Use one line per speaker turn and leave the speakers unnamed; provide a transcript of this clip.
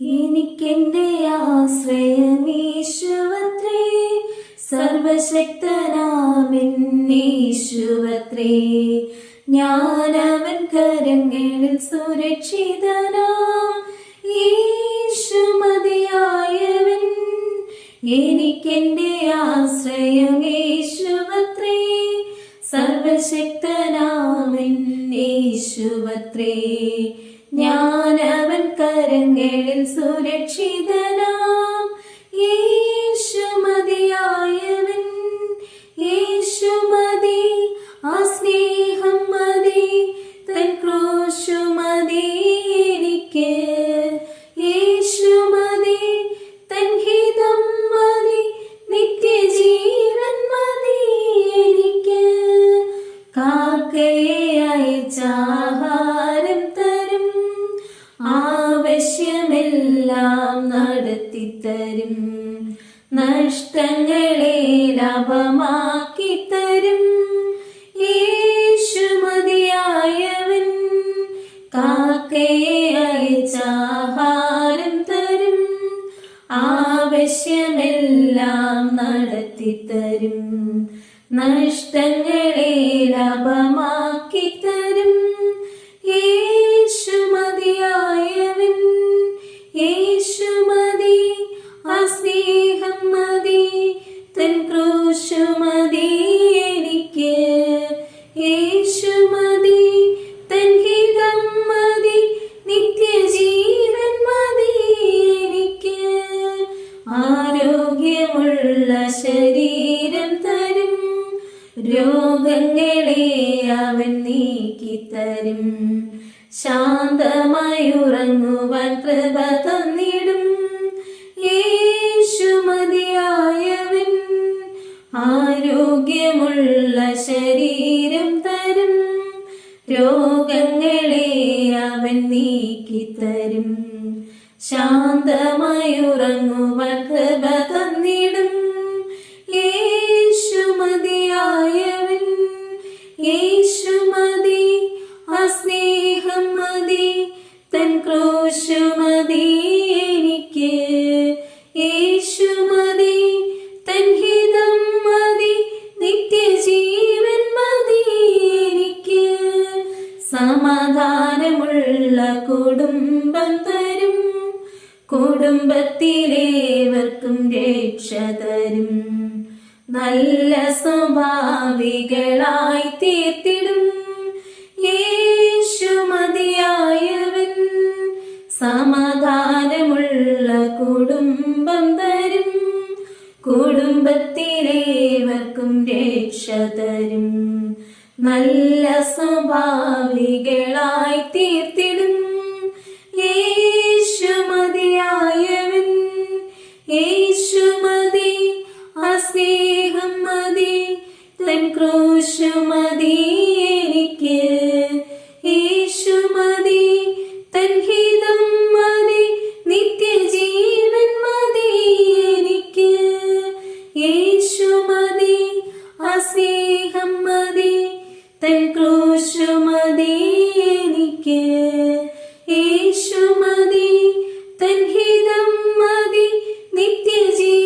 എനിക്കെന്റെ ആശ്രയമീശുവത്രേ സർവശക്തനാമെന്നീശുവത്രേ. ഞാനവൻ കരങ്ങളിൽ സുരക്ഷിതനാം. ഈശുമതിയായവൻ എനിക്കെന്റെ ആശ്രയമേശുവത്രേ യേശുവത്രേ ഞാനവൻ കരങ്ങളിൽ സുരക്ഷിതനാം. യേശുമതിയായവൻ നഷ്ടങ്ങളെ ലാഭമാക്കി തരും. യേശുമതിയായവൻ കാക്കയെ അയച്ചാഹാരം തരും. ആവശ്യമെല്ലാം നടത്തി തരും. നഷ്ടങ്ങളെ ലാഭമാക്കി തരും. ക്രൂശുമതി എനിക്ക്. യേശുമതി തൻ ഹിതം മതി. നിത്യജീവൻ മതി എനിക്ക്. ആരോഗ്യമുള്ള ശരീരം തരും. രോഗങ്ങളെ അവൻ നീക്കിത്തരും. ശാന്തമായി ഉറങ്ങുവാൻ കൃപ നീക്കിത്തരും. ശാന്തമായി ഉറങ്ങുവാൻ കൃപ തന്നിടും. യേശുമതിയായവൻ യേശുമതി ആ സ്നേഹം മതി തൻ ക്രോശുമതി സമാധാനമുള്ള കുടുംബം തരും. കുടുംബത്തിലേവർക്കും രക്ഷ തരും. നല്ല സ്വഭാവികളായി തീർത്തിടും. യേശു മതിയായവൻ സമാധാനമുള്ള കുടുംബം തരും. കുടുംബത്തിലേവർക്കും രക്ഷ തരും. നല്ല തീർത്തിടും. യേശുമതിയായവൻ യേശുമതി ആ സ്നേഹം മതി തൻ ക്രൂശുമതി എനിക്ക്. യേശുമതി തൻ ഹിതം മതി നിത്യജീവൻ മതി എനിക്ക്. യേശുമതി ആ സ്നേഹം തൻ ക്രൂശുമതി എനിക്ക്. യേശുമതി തൻ ഹിതം മതി നിത്യജീ